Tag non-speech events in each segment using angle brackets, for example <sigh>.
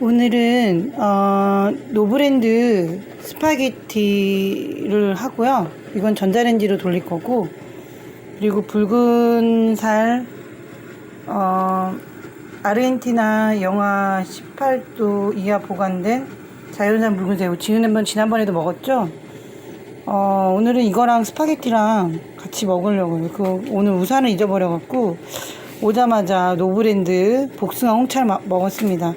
오늘은 어, 노브랜드 스파게티를 하고요. 이건 전자레인지로 돌릴 거고 그리고 붉은 살 어, 아르헨티나 영하 18도 이하 보관된 자연산 붉은 새우 지은한번 지난번에도 먹었죠? 어, 오늘은 이거랑 스파게티랑 같이 먹으려고요. 그 오늘 우산을 잊어버려 갖고 오자마자 노브랜드 복숭아 홍차를 마- 먹었습니다.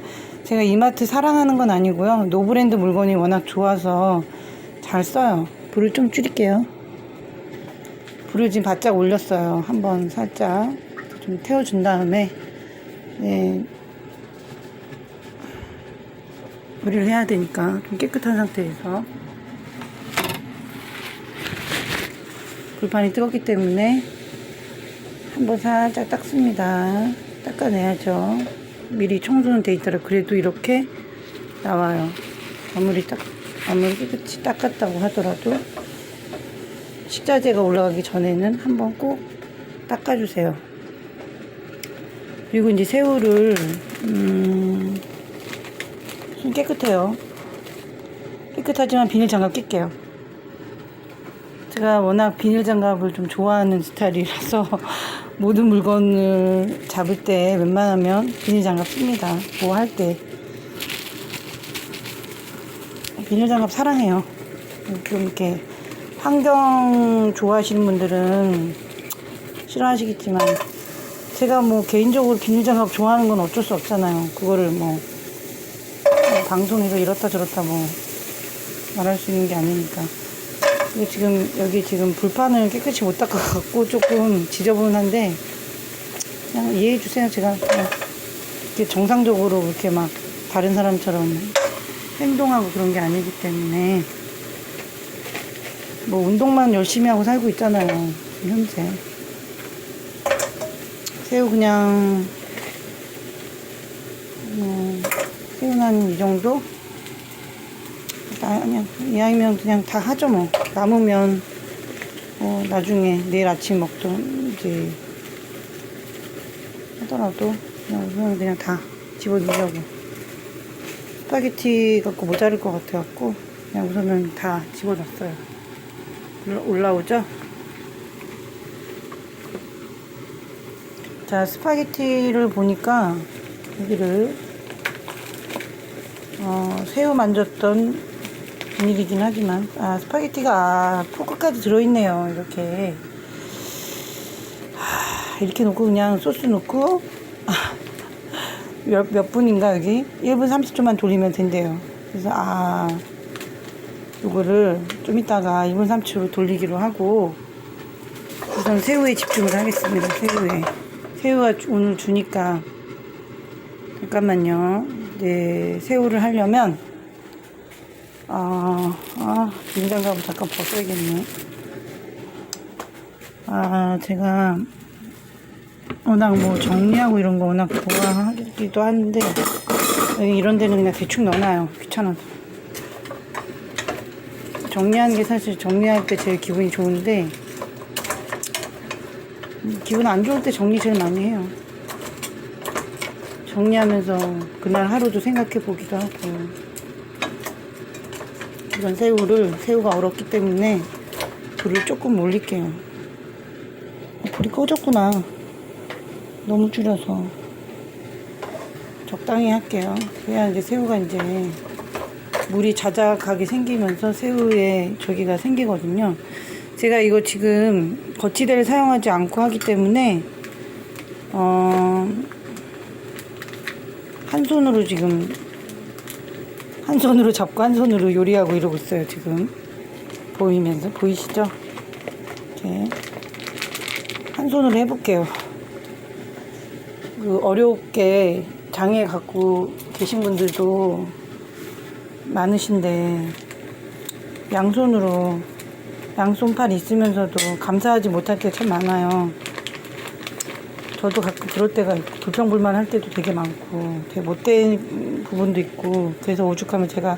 제가 이마트 사랑하는 건 아니고요. 노브랜드 물건이 워낙 좋아서 잘 써요. 불을 좀 줄일게요. 불을 지금 바짝 올렸어요. 한번 살짝 좀 태워준 다음에 네. 요리를 해야 되니까 좀 깨끗한 상태에서 불판이 뜨겁기 때문에 한번 살짝 닦습니다. 닦아내야죠. 미리 청소는 돼 있더라. 그래도 이렇게 나와요. 아무리 딱, 아무리 깨끗이 닦았다고 하더라도 식자재가 올라가기 전에는 한번 꼭 닦아주세요. 그리고 이제 새우를, 음, 손 깨끗해요. 깨끗하지만 비닐 장갑 낄게요. 제가 워낙 비닐 장갑을 좀 좋아하는 스타일이라서 모든 물건을 잡을 때 웬만하면 비닐 장갑 씁니다. 뭐 할 때. 비닐 장갑 사랑해요. 좀 이렇게 환경 좋아하시는 분들은 싫어하시겠지만 제가 뭐 개인적으로 비닐 장갑 좋아하는 건 어쩔 수 없잖아요. 그거를 뭐, 뭐 방송에서 이렇다 저렇다 뭐 말할 수 있는 게 아니니까. 이거 지금 여기 지금 불판을 깨끗이 못 닦아갖고 조금 지저분한데 그냥 이해해 주세요. 제가 이렇게 정상적으로 이렇게 막 다른 사람처럼 행동하고 그런 게 아니기 때문에 뭐 운동만 열심히 하고 살고 있잖아요. 현재 새우 그냥 음, 새우는 한이 정도 아니야. 이왕이면 그냥 다 하죠 뭐. 남으면 어, 나중에 내일 아침 먹던지 하더라도 그냥 우선 그냥 다 집어넣으려고. 스파게티 갖고 모자랄 것 같아갖고 그냥 우선은 다 집어넣었어요. 올라- 올라오죠? 자 스파게티를 보니까 여기를 어, 새우 만졌던 비닐이긴 하지만. 아 스파게티가 아, 포크까지 들어있네요 이렇게. 하, 이렇게 놓고 그냥 소스 넣고. 아, 몇, 몇 분인가 여기? 1분 30초만 돌리면 된대요. 그래서 아 요거를 좀 이따가 2분 30초로 돌리기로 하고 우선 새우에 집중을 하겠습니다 새우에. 새우가 주- 오늘 주니까. 잠깐만요. 네, 새우를 하려면, 아, 아, 비닐장갑을 잠깐 벗어야겠네. 아, 제가 워낙 뭐 정리하고 이런 거 워낙 좋아하기도 하는데, 이런 데는 그냥 대충 넣어놔요. 귀찮아서. 정리하는 게 사실 정리할 때 제일 기분이 좋은데, 음, 기분 안 좋을 때 정리 제일 많이 해요. 정리하면서 그날 하루도 생각해 보기도 하고 이런 새우를 새우가 얼었기 때문에 불을 조금 올릴게요. 어, 불이 꺼졌구나. 너무 줄여서. 적당히 할게요. 그래야 이제 새우가 이제 물이 자작하게 생기면서 새우에 저기가 생기거든요. 제가 이거 지금 거치대를 사용하지 않고 하기 때문에 어, 한 손으로 지금 한 손으로 잡고 한 손으로 요리하고 이러고 있어요 지금 보이면서 보이시죠? 이렇게 한 손으로 해볼게요. 그 어렵게 장애 갖고 계신 분들도 많으신데 양손으로 양손팔 있으면서도 감사하지 못할 게 참 많아요. 저도 가끔 그럴 때가 있고 불평불만 할 때도 되게 많고 되게 못된 부분도 있고 그래서 오죽하면 제가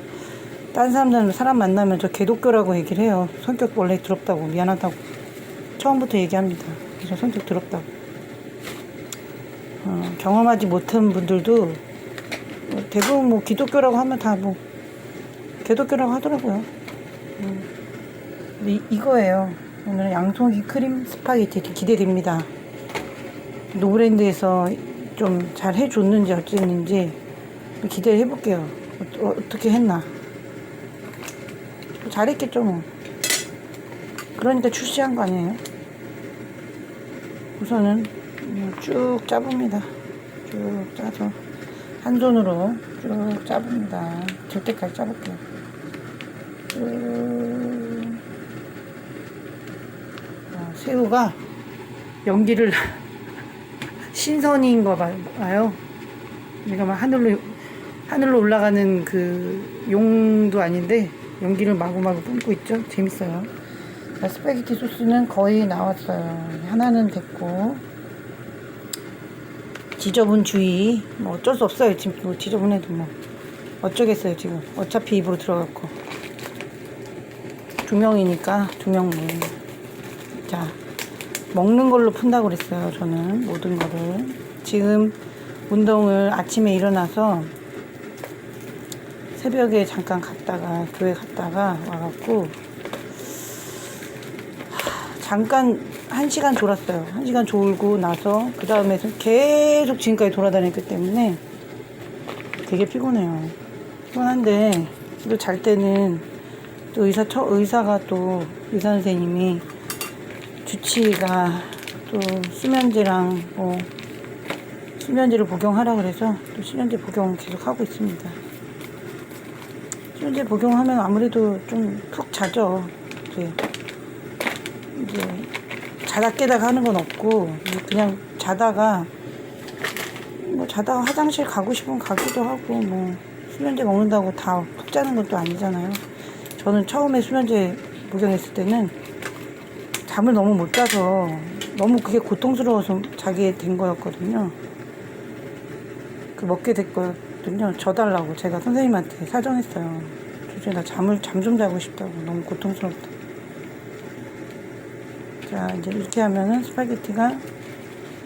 딴 사람들은 사람 만나면 저 개독교라고 얘기를 해요 성격 원래 더럽다고 미안하다고 처음부터 얘기합니다 그래서 성격 더럽다고 어, 경험하지 못한 분들도 대부분 뭐 기독교라고 하면 다 뭐 개독교라고 하더라고요. 음. 이, 이거예요. 오늘은 양송이 크림 스파게티 기대됩니다. 노브랜드에서 좀 잘 해줬는지 어쨌는지 기대를 해볼게요. 어, 어떻게 했나. 잘했겠죠 뭐. 그러니까 출시한 거 아니에요? 우선은 그냥 쭉 짜봅니다. 쭉 짜서 한 손으로 쭉 짜봅니다. 될 때까지 짜볼게요. 쭉. 아, 새우가 연기를 <laughs> 신선인 거 봐요. 내가 막 하늘로 하늘로 올라가는 그 용도 아닌데 연기를 마구마구 뿜고 있죠. 재밌어요. 자, 스파게티 소스는 거의 나왔어요. 하나는 됐고 지저분 주의 뭐 어쩔 수 없어요. 지금 뭐 지저분해도 뭐 어쩌겠어요. 지금 어차피 입으로 들어갔고 두 명이니까 두 명분. 자 먹는 걸로 푼다고 그랬어요. 저는 모든 거를 지금 운동을 아침에 일어나서 새벽에 잠깐 갔다가 교회 갔다가 와갖고 잠깐 한 시간 졸았어요. 한 시간 졸고 나서 그 다음에 계속 지금까지 돌아다녔기 때문에 되게 피곤해요. 피곤한데 또 잘 때는 또 의사 처, 의사가 또 의사 선생님이 주치의가 또 수면제랑 뭐 수면제를 복용하라 그래서 또 수면제 복용 계속 하고 있습니다. 수면제 복용하면 아무래도 좀 푹 자죠. 이제 이제 자다 깨다가 하는 건 없고 그냥 자다가 뭐 자다가 화장실 가고 싶으면 가기도 하고 뭐 수면제 먹는다고 다 푹 자는 것도 아니잖아요. 저는 처음에 수면제 복용했을 때는 잠을 너무 못 자서 너무 그게 고통스러워서 자게 된 거였거든요. 그 먹게 됐거든요. 져달라고 제가 선생님한테 사정했어요. 도저히 나 잠을 잠 좀 자고 싶다고 너무 고통스럽다. 자 이제 이렇게 하면은 스파게티가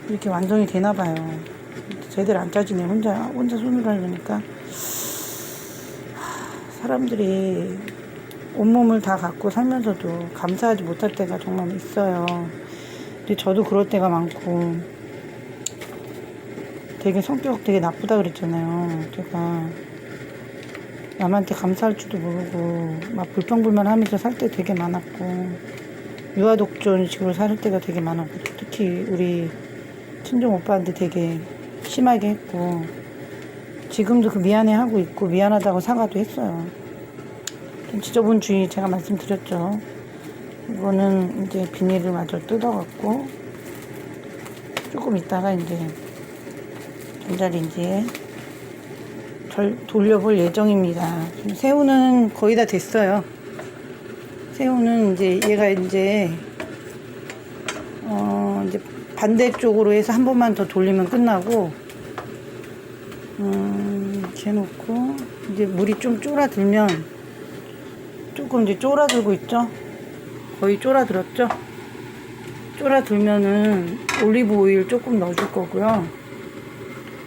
이렇게 완성이 되나 봐요. 제대로 안 짜지네 혼자 혼자 손으로 하려니까 하, 사람들이 온몸을 다 갖고 살면서도 감사하지 못할 때가 정말 있어요. 근데 저도 그럴 때가 많고 되게 성격 되게 나쁘다 그랬잖아요. 제가 남한테 감사할 줄도 모르고 막 불평불만 하면서 살 때 되게 많았고 유아독존식으로 살 때가 되게 많았고 특히 우리 친정 오빠한테 되게 심하게 했고 지금도 그 미안해 하고 있고 미안하다고 사과도 했어요. 좀 지저분주의 제가 말씀드렸죠. 이거는 이제 비닐을 마저 뜯어갖고 조금 있다가 이제 전자레인지에 절 돌려볼 예정입니다. 새우는 거의 다 됐어요. 새우는 이제 얘가 이제 어 이제 반대쪽으로 해서 한 번만 더 돌리면 끝나고 음 해놓고 이제 물이 좀 쫄아들면 조금 이제 쫄아들고 있죠 거의 쫄아들었죠 쫄아들면은 올리브 오일 조금 넣어줄 거고요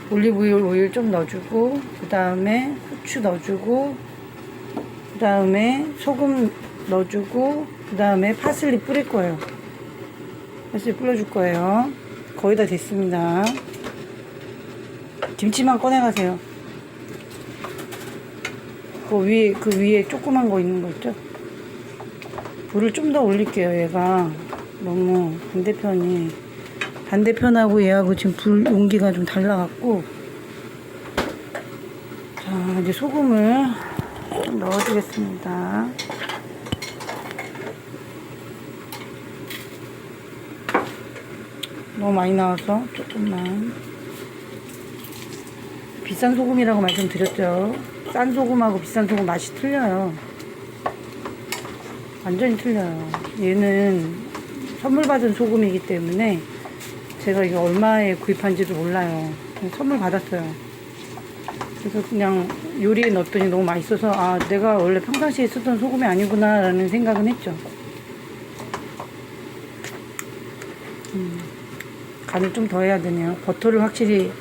올리브 오일 오일 좀 넣어주고 그 다음에 후추 넣어주고 그 다음에 소금 넣어주고 그 다음에 파슬리 뿌릴 거예요. 파슬리 뿌려줄 거예요. 거의 다 됐습니다. 김치만 꺼내 가세요. 그 위에 그 위에 조그만 거 있는 거 있죠? 불을 좀 더 올릴게요 얘가. 너무 반대편이 반대편하고 얘하고 지금 불 용기가 좀 달라갖고. 자 이제 소금을 좀 넣어주겠습니다. 너무 많이 나와서 조금만. 비싼 소금이라고 말씀드렸죠. 싼 소금하고 비싼 소금 맛이 틀려요. 완전히 틀려요. 얘는 선물 받은 소금이기 때문에 제가 이게 얼마에 구입한지도 몰라요 선물 받았어요 그래서 그냥 요리에 넣었더니 너무 맛있어서 아 내가 원래 평상시에 쓰던 소금이 아니구나 라는 생각은 했죠 간을 좀 더 해야 되네요. 버터를 확실히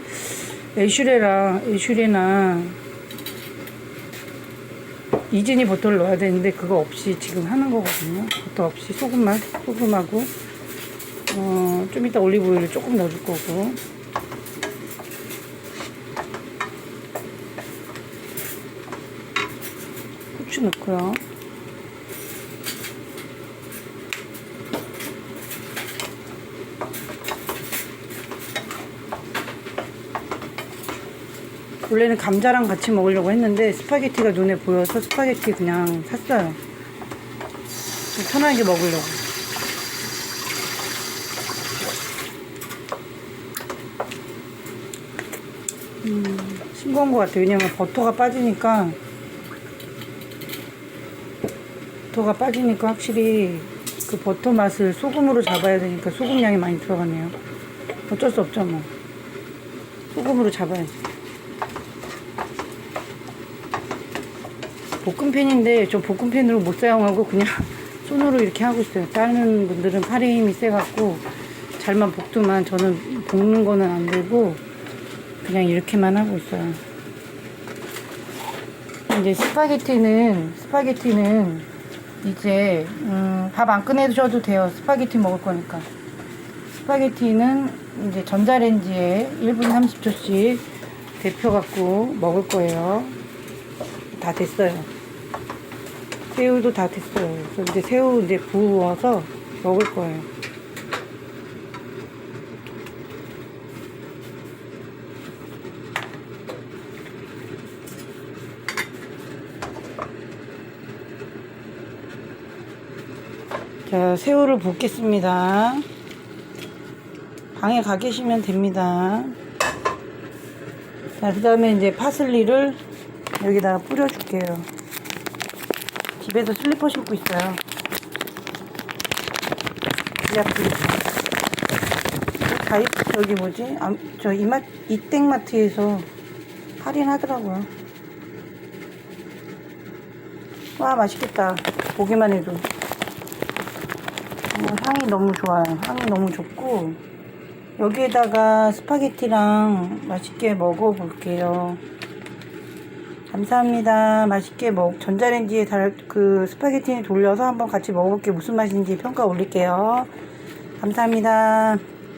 애슈레랑 애슈레나 이진이 버터를 넣어야 되는데 그거 없이 지금 하는 거거든요. 버터 없이 소금만 소금하고 어, 좀 이따 올리브 오일을 조금 넣어줄 거고 후추 넣고요. 원래는 감자랑 같이 먹으려고 했는데 스파게티가 눈에 보여서 스파게티 그냥 샀어요. 좀 편하게 먹으려고. 음, 싱거운 것 같아요. 왜냐면 버터가 빠지니까 버터가 빠지니까 확실히 그 버터 맛을 소금으로 잡아야 되니까 소금 양이 많이 들어가네요. 어쩔 수 없죠 뭐. 소금으로 잡아야지. 볶음팬인데 저 볶음팬으로 못 사용하고 그냥 <laughs> 손으로 이렇게 하고 있어요. 다른 분들은 팔에 힘이 세갖고 잘만 볶더만 저는 볶는 거는 안 되고 그냥 이렇게만 하고 있어요. 이제 스파게티는 스파게티는 이제 음, 밥 안 꺼내셔도 돼요. 스파게티 먹을 거니까. 스파게티는 이제 전자레인지에 1분 30초씩 데펴 갖고 먹을 거예요. 다 됐어요. 새우도 다 됐어요. 그래서 이제 새우 이제 부어서 먹을 거예요. 자, 새우를 볶겠습니다. 방에 가 계시면 됩니다. 자, 그 다음에 이제 파슬리를 여기다가 뿌려줄게요. 집에서 슬리퍼 신고 있어요. 이 앞에. 가입, 저기 뭐지? 아, 저 이마, 이땡마트에서 할인하더라고요. 와, 맛있겠다. 보기만 해도. 어, 향이 너무 좋아요. 향이 너무 좋고, 여기에다가 스파게티랑 맛있게 먹어볼게요. 감사합니다. 맛있게 먹, 전자레인지에 달, 그 스파게티 돌려서 한번 같이 먹어볼게요. 무슨 맛인지 평가 올릴게요. 감사합니다.